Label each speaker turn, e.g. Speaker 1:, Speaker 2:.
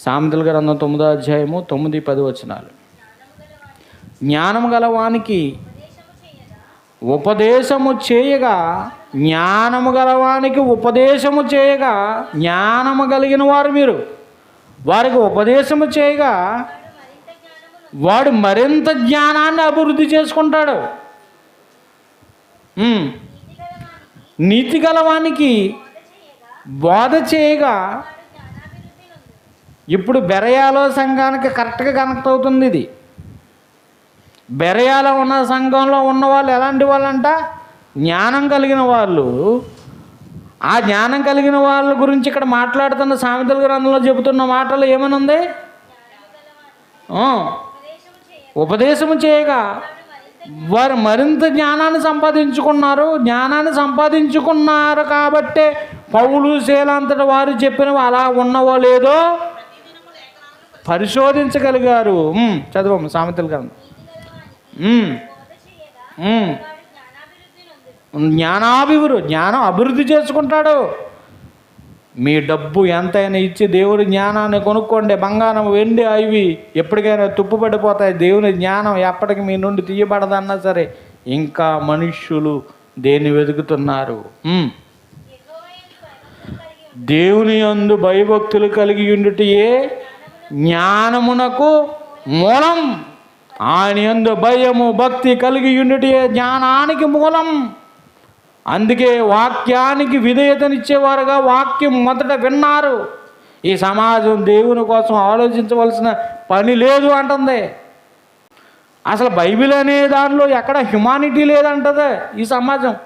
Speaker 1: సామెతల గ్రంథం తొమ్మిదో అధ్యాయము తొమ్మిది పది వచనాలు. జ్ఞానం గలవానికి ఉపదేశము చేయగా జ్ఞానము గలవానికి ఉపదేశము చేయగా జ్ఞానము కలిగిన వారు మీరు. వారికి ఉపదేశము చేయగా వాడు మరింత జ్ఞానాన్ని అభివృద్ధి చేసుకుంటాడు. నీతి గలవానికి బోధ చేయగా ఇప్పుడు బెరయాలో సంఘానికి కరెక్ట్గా కనెక్ట్ అవుతుంది ఇది. బెరయాలో ఉన్న సంఘంలో ఉన్న వాళ్ళు ఎలాంటి వాళ్ళంట? జ్ఞానం కలిగిన వాళ్ళు. ఆ జ్ఞానం కలిగిన వాళ్ళ గురించి ఇక్కడ మాట్లాడుతున్న సామెతల గ్రంథంలో చెబుతున్న మాటలు ఏమనుంది? ఉపదేశము చేయగా వారు మరింత జ్ఞానాన్ని సంపాదించుకున్నారు. జ్ఞానాన్ని సంపాదించుకున్నారు కాబట్టే పౌలు శీలంతటి వారు చెప్పినవి అలా ఉన్నవో లేదో పరిశోధించగలిగారు. ఉమ్, చదవము సామెతలు గ్రంథం. జ్ఞానాభివృద్ధి జ్ఞానం అభివృద్ధి చేసుకుంటాడు. మీ డబ్బు ఎంతైనా ఇచ్చి దేవుడి జ్ఞానాన్ని కొనుక్కోండి. బంగారం వెండి అవి ఎప్పటికైనా తుప్పు పడిపోతాయి దేవుని జ్ఞానం ఎప్పటికి మీ నుండి తీయబడదన్నా సరే ఇంకా మనుష్యులు దేన్ని వెతుకుతున్నారు? దేవుని యందు భయభక్తులు కలిగి ఉండుటయే జ్ఞానమునకు మూలం. ఆయన యందు భయము భక్తి కలిగి ఉండుటయే జ్ఞానానికి మూలం. అందుకే వాక్యానికి విధేయతనిచ్చేవారుగా వాక్యం మొదట విన్నారు. ఈ సమాజం దేవుని కోసం ఆలోచించవలసిన పని లేదు అంటుంది. అసలు బైబిల్ అనే దానిలో ఎక్కడ హ్యుమానిటీ లేదంటది ఈ సమాజం.